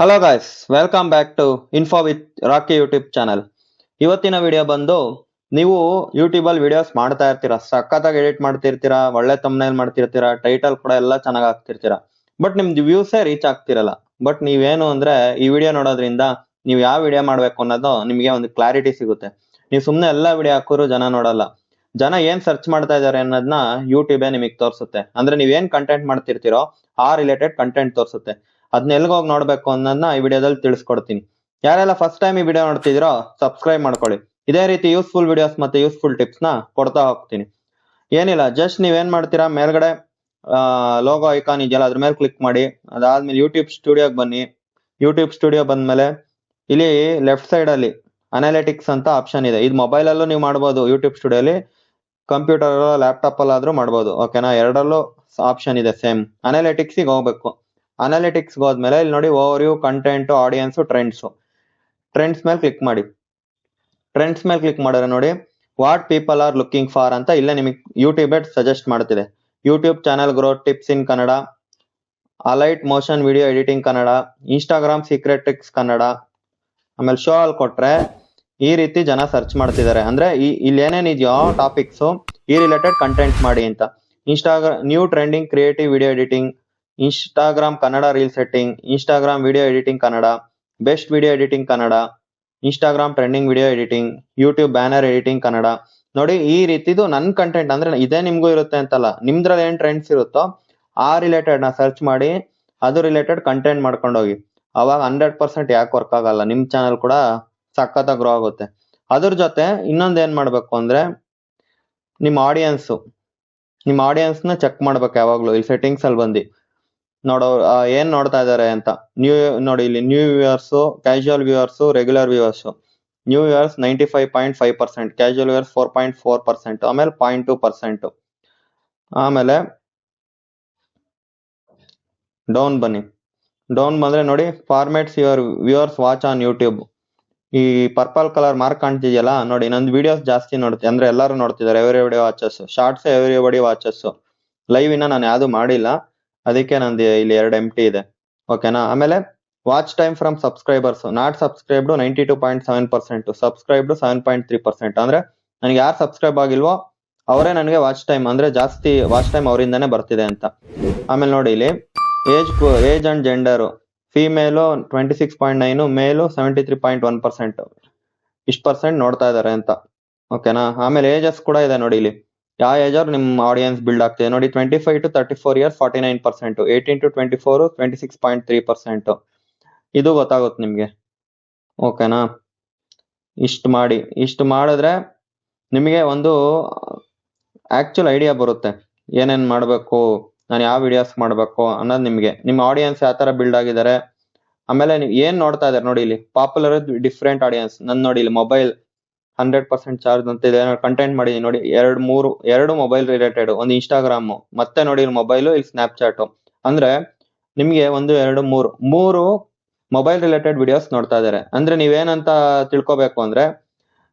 Hello guys welcome back to info with Rocky YouTube channel ಇವತ್ತಿನ video ಬಂದು, ನೀವು YouTube ಅಲ್ಲಿ ವಿಡಿಯೋಸ್ ಮಾಡ್ತಾ ಇರ್ತೀರಾ, ಸಖತ್ತಾಗಿ ಎಡಿಟ್ ಮಾಡ್ತಿರ್ತೀರಾ, ಒಳ್ಳೆ ತಮ್ಮನೇಲ್ ಮಾಡ್ತಿರ್ತೀರಾ ಟೈಟಲ್ ಕೂಡ ಎಲ್ಲ ಚೆನ್ನಾಗಿ ಹಾಕ್ತಿರ್ತೀರಾ. ಬಟ್ ನಿಮ್ದು ವ್ಯೂಸೇ ರೀಚ್ ಆಗ್ತಿರಲ್ಲ. ಬಟ್ ನೀವೇನು ಅಂದ್ರೆ, ಈ ವಿಡಿಯೋ ನೋಡೋದ್ರಿಂದ ನೀವು ಯಾವ ವಿಡಿಯೋ ಮಾಡಬೇಕು ಅನ್ನೋದು ನಿಮಗೆ ಒಂದು ಕ್ಲಾರಿಟಿ ಸಿಗುತ್ತೆ. ನೀವು ಸುಮ್ಮನೆ ಎಲ್ಲ ವಿಡಿಯೋ ಹಾಕೋರು ಜನ ನೋಡಲ್ಲ. ಜನ ಏನ್ ಸರ್ಚ್ ಮಾಡ್ತಾ ಇದ್ದಾರೆ ಅನ್ನೋದನ್ನ ಯೂಟ್ಯೂಬೇ ನಿಮಗೆ ತೋರಿಸುತ್ತೆ. ಅಂದ್ರೆ ನೀವ್ ಏನ್ ಕಂಟೆಂಟ್ ಮಾಡ್ತಿರ್ತೀರೋ, ಆ ರಿಲೇಟೆಡ್ ಕಂಟೆಂಟ್ ತೋರಿಸುತ್ತೆ. ಅದನ್ನ ಹೋಗಿ ನೋಡ್ಬೇಕು ಅನ್ನೋದನ್ನ ಈ ವಿಡಿಯೋದಲ್ಲಿ ತಿಳಿಸ್ಕೊಡ್ತೀನಿ. ಯಾರೆಲ್ಲ ಫಸ್ಟ್ ಟೈಮ್ ಈ ವಿಡಿಯೋ ನೋಡ್ತಿದ್ದೀರೋ ಸಬ್ಸ್ಕ್ರೈಬ್ ಮಾಡ್ಕೊಳ್ಳಿ. ಇದೇ ರೀತಿ ಯೂಸ್ಫುಲ್ ವಿಡಿಯೋಸ್ ಮತ್ತೆ ಯೂಸ್ಫುಲ್ ಟಿಪ್ಸ್ನ ಕೊಡ್ತಾ ಹೋಗ್ತೀನಿ. ಏನಿಲ್ಲ ಜಸ್ಟ್ ನೀವೇನ್ ಮಾಡ್ತೀರಾ, ಮೇಲ್ಗಡೆ ಲೋಗೋ ಐಕಾನ್ ಇದೆಯಲ್ಲ, ಅದ್ರ ಮೇಲೆ ಕ್ಲಿಕ್ ಮಾಡಿ. ಅದಾದ್ಮೇಲೆ ಯೂಟ್ಯೂಬ್ ಸ್ಟುಡಿಯೋಗೆ ಬನ್ನಿ. ಯೂಟ್ಯೂಬ್ ಸ್ಟುಡಿಯೋ ಬಂದ್ಮೇಲೆ ಇಲ್ಲಿ ಲೆಫ್ಟ್ ಸೈಡ್ ಅಲ್ಲಿ ಅನಾಲಿಟಿಕ್ಸ್ ಅಂತ ಆಪ್ಷನ್ ಇದೆ. ಇದು ಮೊಬೈಲ್ ಅಲ್ಲೂ ನೀವು ಮಾಡ್ಬೋದು ಯೂಟ್ಯೂಬ್ ಸ್ಟುಡಿಯೋಲಿ ಕಂಪ್ಯೂಟರ್ ಲ್ಯಾಪ್ಟಾಪ್ ಅಲ್ಲಾದ್ರೂ ಮಾಡ್ಬೋದು. ಓಕೆನಾ ಎರಡರಲ್ಲೂ ಆಪ್ಷನ್ ಇದೆ ಸೇಮ್ ಅನಾಲಿಟಿಕ್ಸ್ ಹೋಗ್ಬೇಕು. ಅನಾಲಿಟಿಕ್ಸ್ ಹೋದ್ಮೇಲೆ ಇಲ್ಲಿ ನೋಡಿ overview content audience trends trends ಮೇಲೆ ಕ್ಲಿಕ್ ಮಾಡಿ. ಟ್ರೆಂಡ್ಸ್ ಮೇಲೆ ಕ್ಲಿಕ್ ಮಾಡಿದ್ರೆ ನೋಡಿ what people are looking for ಅಂತ ಇಲ್ಲೇ ನಿಮಗೆ ಯೂಟ್ಯೂಬ್ ಸಜೆಸ್ಟ್ ಮಾಡ್ತಿದೆ. YouTube channel growth tips in Kannada alight motion video editing Kannada Instagram secret tricks Kannada ಆಮೇಲೆ ಶೋ ಅಲ್ಲಿ ಕೊಟ್ರೆ ಈ ರೀತಿ ಜನ ಸರ್ಚ್ ಮಾಡ್ತಿದ್ದಾರೆ. ಅಂದ್ರೆ ಇಲ್ಲಿ ಏನೇನು ಇದೆಯೋ ಟಾಪಿಕ್ಸ್ ಈ ರಿಲೇಟೆಡ್ ಕಂಟೆಂಟ್ ಮಾಡಿ ಅಂತ. Instagram new trending creative video editing Instagram Kannada reel setting Instagram video editing Kannada best video editing Kannada Instagram trending video editing YouTube banner editing Kannada ನೋಡಿ, ಈ ರೀತಿದು ನನ್ನ ಕಂಟೆಂಟ್ ಅಂದ್ರೆ ಇದೇ ನಿಮಗೂ ಇರುತ್ತೆ ಅಂತಲ್ಲ. ನಿಮ್ದ್ರಲ್ಲಿ ಏನ್ ಟ್ರೆಂಡ್ಸ್ ಇರುತ್ತೋ ಆ ರಿಲೇಟೆಡ್ನ ಸರ್ಚ್ ಮಾಡಿ, ಅದು ರಿಲೇಟೆಡ್ ಕಂಟೆಂಟ್ ಮಾಡ್ಕೊಂಡು ಹೋಗಿ ಅವಾಗ ಹಂಡ್ರೆಡ್ ಪರ್ಸೆಂಟ್ ಯಾಕೆ ವರ್ಕ್ ಆಗಲ್ಲ? ನಿಮ್ ಚಾನಲ್ ಕೂಡ ಸಖತ್ತಾಗಿ ಗ್ರೋ ಆಗುತ್ತೆ. ಅದ್ರ ಜೊತೆ ಇನ್ನೊಂದ್ ಏನ್ ಮಾಡ್ಬೇಕು ಅಂದ್ರೆ, ನಿಮ್ ಆಡಿಯನ್ಸ್ ನಿಮ್ ಆಡಿಯನ್ಸ್ನ ಚೆಕ್ ಮಾಡ್ಬೇಕು ಯಾವಾಗ್ಲೂ. ಈ ಸೆಟ್ಟಿಂಗ್ಸ್ ಅಲ್ಲಿ ಬಂದು. ನೋಡೋ ಏನ್ ನೋಡ್ತಾ ಇದಾರೆ ಅಂತ. ನ್ಯೂ ನೋಡಿ, ಇಲ್ಲಿ new viewers casual viewers regular viewers new viewers ninety five point five percent casual viewers four point four percent ಆಮೇಲೆ ಪಾಯಿಂಟ್ ಟೂ ಪರ್ಸೆಂಟ್ ಆಮೇಲೆ ಡೌನ್ ಬನ್ನಿ. ಡೌನ್ ಬಂದ್ರೆ ನೋಡಿ formats your viewers watch on YouTube ಈ purple colour mark ಕಾಣ್ತಿದೆಯಲ್ಲ, ನೋಡಿ ನಂದು videos ಜಾಸ್ತಿ ನೋಡ್ತೀನಿ ಅಂದ್ರೆ ಎಲ್ಲರೂ ನೋಡ್ತಿದ್ದಾರೆ everybody watches shorts everybody watches live ಇನ್ನ ನಾನು ಯಾವ್ದು ಮಾಡಿಲ್ಲ. ಅದಕ್ಕೆ ನಂದು ಇಲ್ಲಿ ಎರಡು ಎಂ ಇದೆ. ಓಕೆನಾ ಆಮೇಲೆ watch time from subscribers not subscribed ninety two point seven percent subscribed seven point three percent ಅಂದ್ರೆ ನನಗೆ ಯಾರು ಸಬ್ಸ್ಕ್ರೈಬ್ ಆಗಿಲ್ವೋ ಅವರೇ ನನಗೆ ವಾಚ್ ಟೈಮ್ ಅಂದ್ರೆ ಜಾಸ್ತಿ ವಾಚ್ ಟೈಮ್ ಅವರಿಂದಾನೆ ಬರ್ತಿದೆ ಅಂತ. ಆಮೇಲೆ ನೋಡಿ ಇಲ್ಲಿ age age and gender female twenty six point nine male seventy three point one percent ಇಷ್ಟು ಪರ್ಸೆಂಟ್ ನೋಡ್ತಾ ಇದ್ದಾರೆ ಅಂತ. ಓಕೆನಾ ಆಮೇಲೆ ಏಜಸ್ ಕೂಡ ಇದೆ ನೋಡಿ ಇಲ್ಲಿ. ಯಾವ ಏಜ್ ಅವ್ರು ನಿಮ್ ಆಡಿಯನ್ಸ್ ಬಿಲ್ಡ್ ಆಗ್ತಿದೆ? ನೋಡಿ twenty five to thirty four years forty nine percent eighteen to twenty four twenty six point three percent ಇದು ಗೊತ್ತಾಗುತ್ತೆ ನಿಮಗೆ. ಓಕೆನಾ ಇಷ್ಟು ಮಾಡಿ. ಇಷ್ಟು ಮಾಡಿದ್ರೆ ನಿಮಗೆ ಒಂದು ಆಕ್ಚುಲ್ ಐಡಿಯಾ ಬರುತ್ತೆ. ಏನೇನು ಮಾಡಬೇಕು? ನಾನು ಯಾವ ವಿಡಿಯೋಸ್ ಮಾಡಬೇಕು ಅನ್ನೋದು ನಿಮಗೆ. ನಿಮ್ಮ ಆಡಿಯನ್ಸ್ ಯಾವ ಥರ ಬಿಲ್ಡ್ ಆಗಿದ್ದಾರೆ? ಆಮೇಲೆ ನೀವು ಏನು ನೋಡ್ತಾ ಇದ್ದಾರೆ? ನೋಡಿ ಇಲ್ಲಿ ಪಾಪ್ಯುಲರ್ ಡಿಫ್ರೆಂಟ್ ಆಡಿಯನ್ಸ್ ನನ್ನ ನೋಡಿ ಇಲ್ಲಿ ಮೊಬೈಲ್ ಹಂಡ್ರೆಡ್ ಪರ್ಸೆಂಟ್ ಚಾರ್ಜ್ ಅಂತ ಇದೆ. ಕಂಟೆಂಟ್ ಮಾಡಿದೀನಿ ನೋಡಿ, ಎರಡು, ಮೂರು, ಎರಡು ಮೊಬೈಲ್ ರಿಲೇಟೆಡ್ ಒಂದು ಇನ್ಸ್ಟಾಗ್ರಾಮ್ ಮತ್ತೆ ನೋಡಿ ಇಲ್ಲಿ ಮೊಬೈಲು ಇಲ್ಲಿ ಸ್ನ್ಯಾಪ್ಚಾಟ್ ಅಂದ್ರೆ ನಿಮಗೆ ಒಂದು, ಎರಡು, ಮೂರು ಮೂರು ಮೊಬೈಲ್ ರಿಲೇಟೆಡ್ ವಿಡಿಯೋಸ್ ನೋಡ್ತಾ ಇದಾರೆ ಅಂದ್ರೆ ನೀವೇನಂತ ತಿಳ್ಕೊಬೇಕು ಅಂದ್ರೆ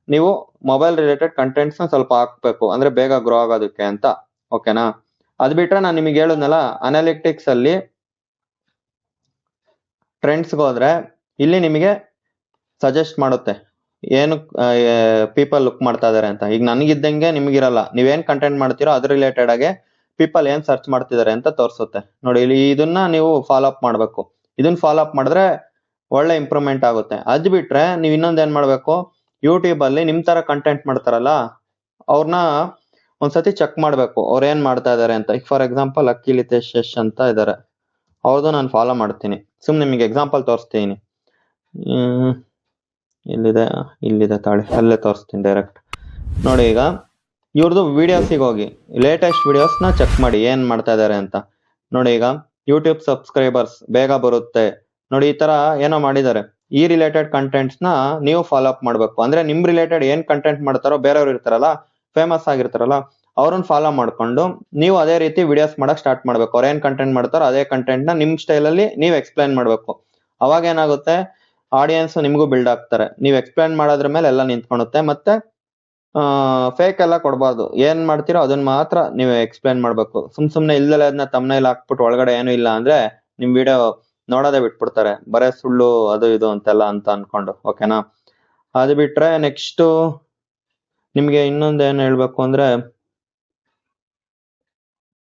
ನೀವು ಮೊಬೈಲ್ ರಿಲೇಟೆಡ್ ಕಂಟೆಂಟ್ಸ್ನ ಸ್ವಲ್ಪ ಹಾಕ್ಬೇಕು. ಅಂದ್ರೆ ಬೇಗ ಗ್ರೋ ಆಗೋದಕ್ಕೆ ಅಂತ. ಓಕೆನಾ ಅದ್ ಬಿಟ್ರೆ ನಾನು ನಿಮಗೆ ಹೇಳಿದ್ನಲ್ಲ ಅನಾಲಿಟಿಕ್ಸ್ ಅಲ್ಲಿ ಟ್ರೆಂಡ್ಸ್ ಹೋದ್ರೆ ಇಲ್ಲಿ ನಿಮಗೆ ಸಜೆಸ್ಟ್ ಮಾಡುತ್ತೆ. ಏನು ಪೀಪಲ್ ಲುಕ್ ಮಾಡ್ತಾ ಇದಾರೆ ಅಂತ. ಈಗ ನನಗಿದ್ದಂಗೆ ನಿಮಗಿರಲ್ಲ. ನೀವೇನ್ ಕಂಟೆಂಟ್ ಮಾಡ್ತೀರೋ ಅದ್ರ ರಿಲೇಟೆಡ್ ಆಗಿ ಪೀಪಲ್ ಏನ್ ಸರ್ಚ್ ಮಾಡ್ತಿದ್ದಾರೆ ಅಂತ ತೋರಿಸುತ್ತೆ. ನೋಡಿ, ಇಲ್ಲಿ ಇದನ್ನ ನೀವು ಫಾಲೋ ಅಪ್ ಮಾಡಬೇಕು. ಇದನ್ನ ಫಾಲೋ ಅಪ್ ಮಾಡಿದ್ರೆ ಒಳ್ಳೆ ಇಂಪ್ರೂವ್ಮೆಂಟ್ ಆಗುತ್ತೆ. ಅದ್ ಬಿಟ್ರೆ ನೀವು ಇನ್ನೊಂದು ಏನ್ ಮಾಡ್ಬೇಕು? ಯೂಟ್ಯೂಬ್ ಅಲ್ಲಿ ನಿಮ್ ತರ ಕಂಟೆಂಟ್ ಮಾಡ್ತಾರಲ್ಲ ಅವ್ರನ್ನ ಒಂದ್ಸತಿ ಚೆಕ್ ಮಾಡ್ಬೇಕು. ಅವ್ರ ಏನ್ ಮಾಡ್ತಾ ಇದಾರೆ ಅಂತ. ಈಗ ಫಾರ್ ಎಕ್ಸಾಂಪಲ್ ಅಕ್ಕಿ ಲಿತೇಶ್ ಅಂತ ಇದಾರೆ. ಅವ್ರದ್ದು ನಾನು ಫಾಲೋ ಮಾಡ್ತೀನಿ. ಸುಮ್ ನಿಮಗೆ ಎಕ್ಸಾಂಪಲ್ ತೋರಿಸ್ತೀನಿ. ಇಲ್ಲಿದೆ ಇಲ್ಲಿದೆ ತಾಳಿ, ಅಲ್ಲೇ ತೋರಿಸ್ತೀನಿ ಡೈರೆಕ್ಟ್ ನೋಡಿ ಈಗ ಇವ್ರದ್ದು ವಿಡಿಯೋಸಿಗೆ ಹೋಗಿ ಲೇಟೆಸ್ಟ್ ವಿಡಿಯೋಸ್ನ ಚೆಕ್ ಮಾಡಿ ಏನು ಮಾಡ್ತಾ ಇದ್ದಾರೆ ಅಂತ. ನೋಡಿ ಈಗ ಯೂಟ್ಯೂಬ್ ಸಬ್ಸ್ಕ್ರೈಬರ್ಸ್ ಬೇಗ ಬರುತ್ತೆ. ನೋಡಿ ಈ ತರ ಏನೋ ಮಾಡಿದ್ದಾರೆ. ಈ ರಿಲೇಟೆಡ್ ಕಂಟೆಂಟ್ಸ್ನ ನೀವು ಫಾಲೋ ಅಪ್ ಮಾಡಬೇಕು. ಅಂದ್ರೆ ನಿಮ್ ರಿಲೇಟೆಡ್ ಏನ್ ಕಂಟೆಂಟ್ ಮಾಡ್ತಾರೋ ಬೇರೆಯವ್ರು ಇರ್ತಾರಲ್ಲ ಫೇಮಸ್ ಆಗಿರ್ತಾರಲ್ಲ, ಅವ್ರನ್ನ ಫಾಲೋ ಮಾಡ್ಕೊಂಡು ನೀವು ಅದೇ ರೀತಿ ವಿಡಿಯೋಸ್ ಮಾಡಕ್ ಸ್ಟಾರ್ಟ್ ಮಾಡಬೇಕು. ಅವ್ರೇನು ಏನ್ ಕಂಟೆಂಟ್ ಮಾಡ್ತಾರೋ ಅದೇ ಕಂಟೆಂಟ್ನ ನಿಮ್ಮ ಸ್ಟೈಲಲ್ಲಿ ನೀವು ಎಕ್ಸ್ಪ್ಲೈನ್ ಮಾಡಬೇಕು. ಅವಾಗ ಏನಾಗುತ್ತೆ? ಆಡಿಯನ್ಸ್ ನಿಮಗೂ ಬಿಲ್ಡ್ ಆಗ್ತಾರೆ. ನೀವು ಎಕ್ಸ್ಪ್ಲೈನ್ ಮಾಡೋದ್ರ ಮೇಲೆ ಎಲ್ಲ ನಿಂತ್ಕೊಳುತ್ತೆ. ಮತ್ತೆ ಫೇಕ್ ಎಲ್ಲ ಕೊಡಬಾರ್ದು. ಏನ್ ಮಾಡ್ತೀರೋ ಅದನ್ನ ಮಾತ್ರ ನೀವು ಎಕ್ಸ್ಪ್ಲೈನ್ ಮಾಡ್ಬೇಕು. ಸುಮ್ ಸುಮ್ನೆ ಇಲ್ಲದೆ ಅದನ್ನ ತಮ್ಮನೇಲಿ ಹಾಕ್ಬಿಟ್ಟು ಒಳಗಡೆ ಏನು ಇಲ್ಲ ಅಂದ್ರೆ ನಿಮ್ ವಿಡಿಯೋ ನೋಡೋದೇ ಬಿಟ್ಬಿಡ್ತಾರೆ. ಬರೇ ಸುಳ್ಳು, ಅದು ಇದು ಅಂತೆಲ್ಲ ಅಂತ ಅನ್ಕೊಂಡು. ಓಕೆನಾ ಅದು ಬಿಟ್ರೆ ನೆಕ್ಸ್ಟ್ ನಿಮ್ಗೆ ಇನ್ನೊಂದು ಏನ್ ಹೇಳ್ಬೇಕು ಅಂದ್ರೆ,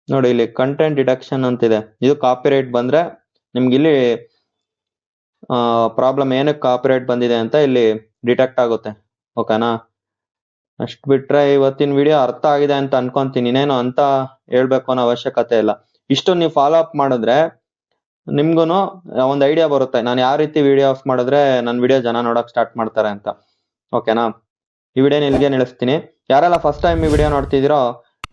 ನೋಡಿ ಇಲ್ಲಿ ಕಂಟೆಂಟ್ ಡಿಡಕ್ಷನ್ ಅಂತಿದೆ. ಇದು ಕಾಪಿರೈಟ್ ಬಂದ್ರೆ ನಿಮ್ಗೆ ಇಲ್ಲಿ ಪ್ರಾಬ್ಲಮ್ ಏನಕ್ಕೆ ಕಾಪಿರೈಟ್ ಬಂದಿದೆ ಅಂತ ಇಲ್ಲಿ ಡಿಟೆಕ್ಟ್ ಆಗುತ್ತೆ. ಓಕೆನಾ ಅಷ್ಟು ಬಿಟ್ರೆ ಇವತ್ತಿನ ವಿಡಿಯೋ ಅರ್ಥ ಆಗಿದೆ ಅಂತ ಅನ್ಕೊಂತೀನಿ. ಇನ್ನೇನು ಅಂತ ಹೇಳ್ಬೇಕು ಅನ್ನೋ ಅವಶ್ಯಕತೆ ಇಲ್ಲ. ಇಷ್ಟು ನೀವು ಫಾಲೋ ಅಪ್ ಮಾಡಿದ್ರೆ ನಿಮ್ಗೂ ಒಂದು ಐಡಿಯಾ ಬರುತ್ತೆ. ನಾನು ಯಾವ ರೀತಿ ವಿಡಿಯೋ ಆಫ್ ಮಾಡಿದ್ರೆ ನನ್ನ ವಿಡಿಯೋ ಜನ ನೋಡಕ್ ಸ್ಟಾರ್ಟ್ ಮಾಡ್ತಾರೆ ಅಂತ. ಓಕೆನಾ ಈ ವಿಡಿಯೋ ಇಲ್ಲಿಗೆ ನಿಲ್ಲಿಸ್ತೀನಿ ಯಾರೆಲ್ಲ ಫಸ್ಟ್ ಟೈಮ್ ಈ ವಿಡಿಯೋ ನೋಡ್ತಿದ್ದೀರೋ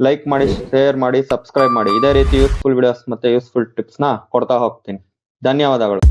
ಲೈಕ್ ಮಾಡಿ ಶೇರ್ ಮಾಡಿ ಸಬ್ಸ್ಕ್ರೈಬ್ ಮಾಡಿ. ಇದೇ ರೀತಿ ಯೂಸ್ಫುಲ್ ವಿಡಿಯೋಸ್ ಮತ್ತೆ ಯೂಸ್ಫುಲ್ ಟಿಪ್ಸ್ನ ಕೊಡ್ತಾ ಹೋಗ್ತೀನಿ. ಧನ್ಯವಾದಗಳು.